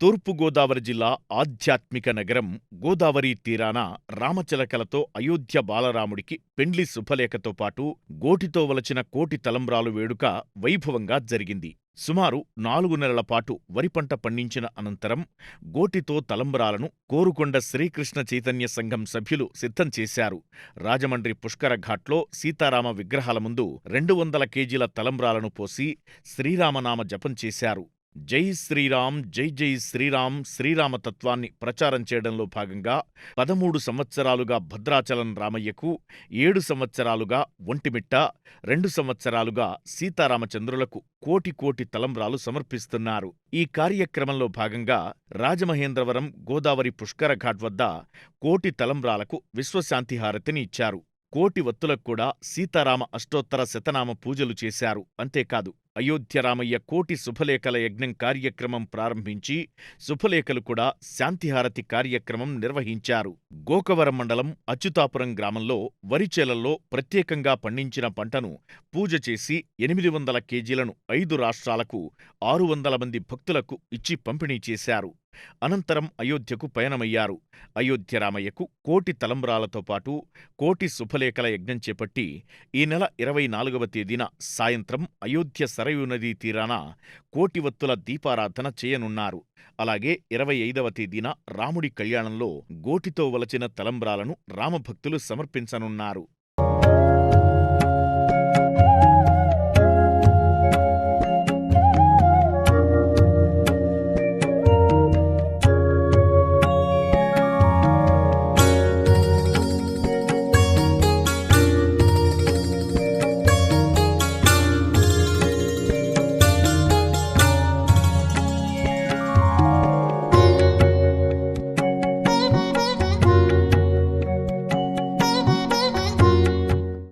తూర్పుగోదావరి జిల్లా ఆధ్యాత్మిక నగరం గోదావరి తీరాన రామచిలకలతో అయోధ్య బాలరాముడికి పెండ్లి శుభలేఖతో పాటు గోటితో వలచిన కోటి తలంబ్రాలు వేడుక వైభవంగా జరిగింది. సుమారు నాలుగు నెలల పాటు వరిపంట పండించిన అనంతరం గోటితో తలంబ్రాలను కోరుకొండ శ్రీకృష్ణ చైతన్య సంఘం సభ్యులు సిద్ధం చేశారు. రాజమండ్రి పుష్కరఘాట్లో సీతారామ విగ్రహాల ముందు రెండు వందల కేజీల తలంబ్రాలను పోసి శ్రీరామనామ జపం చేశారు. జై శ్రీరామ్ జై జై శ్రీరామ్ శ్రీరామ తత్వాన్ని ప్రచారం చేయడంలో భాగంగా పదమూడు సంవత్సరాలుగా భద్రాచలం రామయ్యకు, ఏడు సంవత్సరాలుగా ఒంటిమిట్ట, రెండు సంవత్సరాలుగా సీతారామచంద్రులకు కోటి కోటి తలంబ్రాలు సమర్పిస్తున్నారు. ఈ కార్యక్రమంలో భాగంగా రాజమహేంద్రవరం గోదావరి పుష్కరఘాట్ వద్ద కోటి తలంబ్రాలకు విశ్వశాంతి హారతిని ఇచ్చారు. కోటి వత్తులకు కూడా సీతారామ అష్టోత్తర శతనామ పూజలు చేశారు. అంతేకాదు అయోధ్యరామయ్య కోటి శుభలేఖల యజ్ఞం కార్యక్రమం ప్రారంభించి శుభలేఖలు కూడా శాంతిహారతి కార్యక్రమం నిర్వహించారు. గోకవరం మండలం అచ్యుతాపురం గ్రామంలో వరిచేలల్లో ప్రత్యేకంగా పండించిన పంటను పూజ చేసి ఎనిమిది వందల కేజీలను ఐదు రాష్ట్రాలకు ఆరు వందల మంది భక్తులకు ఇచ్చి పంపిణీ చేశారు. అనంతరం అయోధ్యకు పయనమయ్యారు. అయోధ్య రామయ్యకు కోటి తలంబ్రాలతో పాటు కోటి శుభలేఖల యజ్ఞం చేపట్టి ఈ నెల ఇరవై నాలుగవ తేదీన సాయంత్రం అయోధ్య సరయూ నదీ తీరాన కోటివత్తుల దీపారాధన చేయనున్నారు. అలాగే ఇరవై ఐదవ తేదీన రాముడి కళ్యాణంలో గోటితో వలచిన తలంబ్రాలను రామభక్తులు సమర్పించనున్నారు.